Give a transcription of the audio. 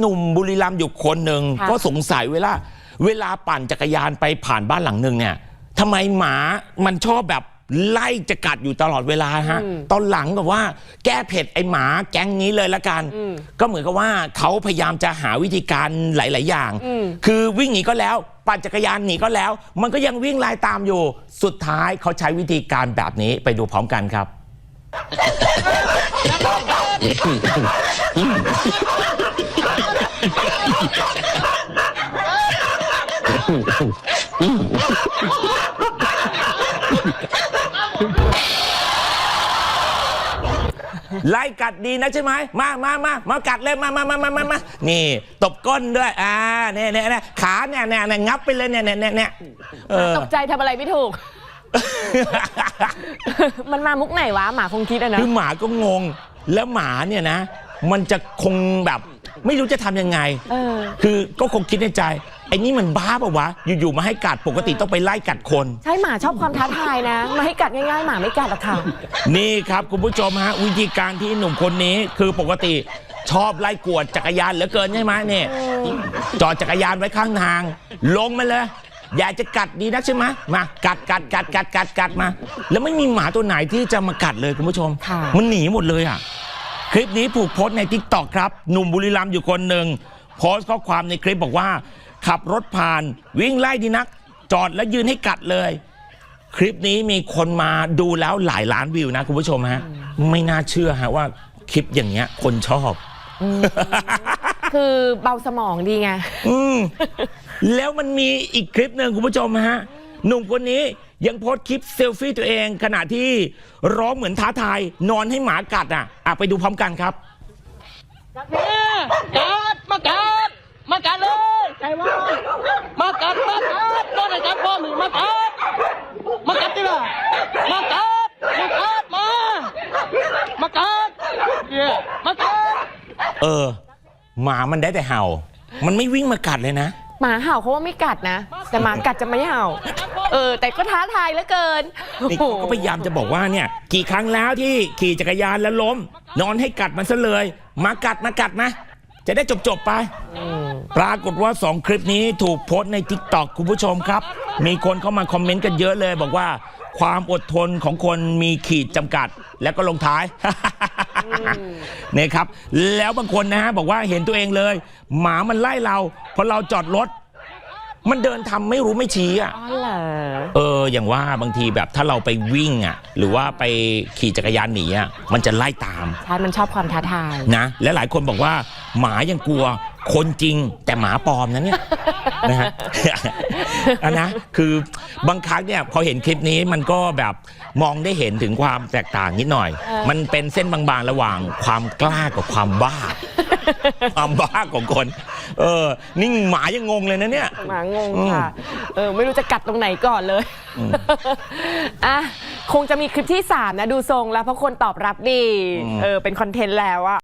หนุ่มบุรีรัมย์อยู่คนหนึ่งค่ะ ก็สงสัยเวลา เวลาปั่นจักรยานไปผ่านบ้านหลังหนึ่งเนี่ยทำไมหมามันชอบแบบไล่จะกัดอยู่ตลอดเวลาฮะ ตอนหลังแบบว่าแก้เผ็ดไอหมาแก๊งนี้เลยละกัน ก็เหมือนกับว่าเขาพยายามจะหาวิธีการหลาย ๆ อย่าง คือวิ่งหนีก็แล้ว ปั่นจักรยานหนีก็แล้ว มันก็ยังวิ่งไล่ตามอยู่ สุดท้ายเขาใช้วิธีการแบบนี้ไปดูพร้อมกันครับ ไล่กัดดีนะใช่ไหมมามามามากัดเลยมามามามามามานี่ ตบก้นด้วย อ่าเนี่ยเนี่ยเนี่ยขาเนี่ยเนี่ยเนี่ยงับไปเลยเนี่ยเนี่ยเนี่ยเนี่ยเออ ตกใจทำอะไรไม่ถูก มันมามุกไหนวะ หมาคงคิดอะนะ คือหมาก็งง แล้วหมาเนี่ยนะ มันจะคงแบบ ไม่รู้จะทำยังไง เออ คือก็คงคิดในใจ ไอ้นี่มันบ้าปะวะ อยู่ๆมาให้กัดปกติต้องไปไล่กัดคน ใช่หมาชอบความท้าทายนะ มาให้กัดง่ายๆ หมาไม่กัดหรอกค่ะ นี่ครับคุณผู้ชมฮะวิธีการที่หนุ่มคนนี้คือปกติชอบไล่กวดจักรยานเหลือเกินใช่ไหมเนี่ยจอดจักรยานไว้ข้างทาง ลงมาเลย อยากจะกัดดีนักใช่ไหมมากัดกัดกัดกัดกัดกัดมา แล้วไม่มีหมาตัวไหนที่จะมากัดเลยคุณผู้ชม ค่ะ มันหนีหมดเลยอะ คลิปนี้ถูกโพสต์ในทิกตอกครับ หนุ่มบุรีรัมย์อยู่คนหนึ่งโพสต์ข้อความในคลิปบอกว่า ขับรถผ่านวิ่งไล่ดีนัก จอดแล้วยืนให้กัดเลย คลิปนี้มีคนมาดูแล้วหลายล้านวิวนะคุณผู้ชมฮะ ไม่น่าเชื่อฮะว่าคลิปอย่างเงี้ยคนชอบคือเบาสมองดีไง อืม แล้วมันมีอีกคลิปหนึ่งคุณผู้ชมฮะ หนุ่มคนนี้ ยังโพสต์คลิปเซลฟี่ตัวเองขณะที่ร้องเหมือนท้าทาย นอนให้หมากัดอะอะไปดูพร้อมกันครับเนี่ยกัดมากัดมากัดเลยใครวะมากัดมากัดโดนไอ้จับพ่อมึงมากัดมากัดดิล่ะมากัดมากัดมามากัดเนี่ยมากัดเออ หมามันได้แต่เห่า มันไม่วิ่งมากัดเลยนะ หมาเห่าเขาว่าไม่กัดนะ แต่หมากัดจะไม่เห่า เออ แต่ก็ท้าทายเหลือเกินนี่เขาก็พยายามจะบอกว่าเนี่ย กี่ครั้งแล้วที่ขี่จักรยานแล้วล้ม นอนให้กัดมันซะเลย มากัดมากัดนะจะได้จบจบๆไป ปรากฏว่า 2 คลิปนี้ถูกโพสต์ใน t ิ k t o k คุณผู้ชมครับ มีคนเข้ามาคอมเมนต์กันเยอะเลย บอกว่าความอดทนของคนมีขีดจำกัด แล้วก็ลงท้ายเนี่ยครับ แล้วบางคนนะฮะบอกว่าเห็นตัวเองเลย หมามันไล่เราพอเราจอดรถ มันเดินทำไม่รู้ไม่ชี้อะ อ๋อเหรอเอออย่างว่าบางทีแบบถ้าเราไปวิ่งอะ หรือว่าไปขี่จักรยานหนีอะมันจะไล่ตามใช่มันชอบความท้าทาย นะ และหลายคนบอกว่า หมายังกลัว คนจริงแต่หมาปลอมนะเนี่ย นะฮะ อันนะคือบางครั้งเนี่ยพอเห็นคลิปนี้มันก็แบบมองได้เห็นถึงความแตกต่างนิดหน่อยเออมันเป็นเส้นบางๆระหว่างความกล้ากับความบ้า ความบ้าของคน เออนี่หมายังงงเลยนะเนี่ย หมางงค่ะ เออ ไม่รู้จะกัดตรงไหนก่อนเลย อะ คงจะมีคลิปที่ 3 นะ ดูทรงแล้วเพราะคนตอบรับดีอืมเออ เป็นคอนเทนต์แล้วอะ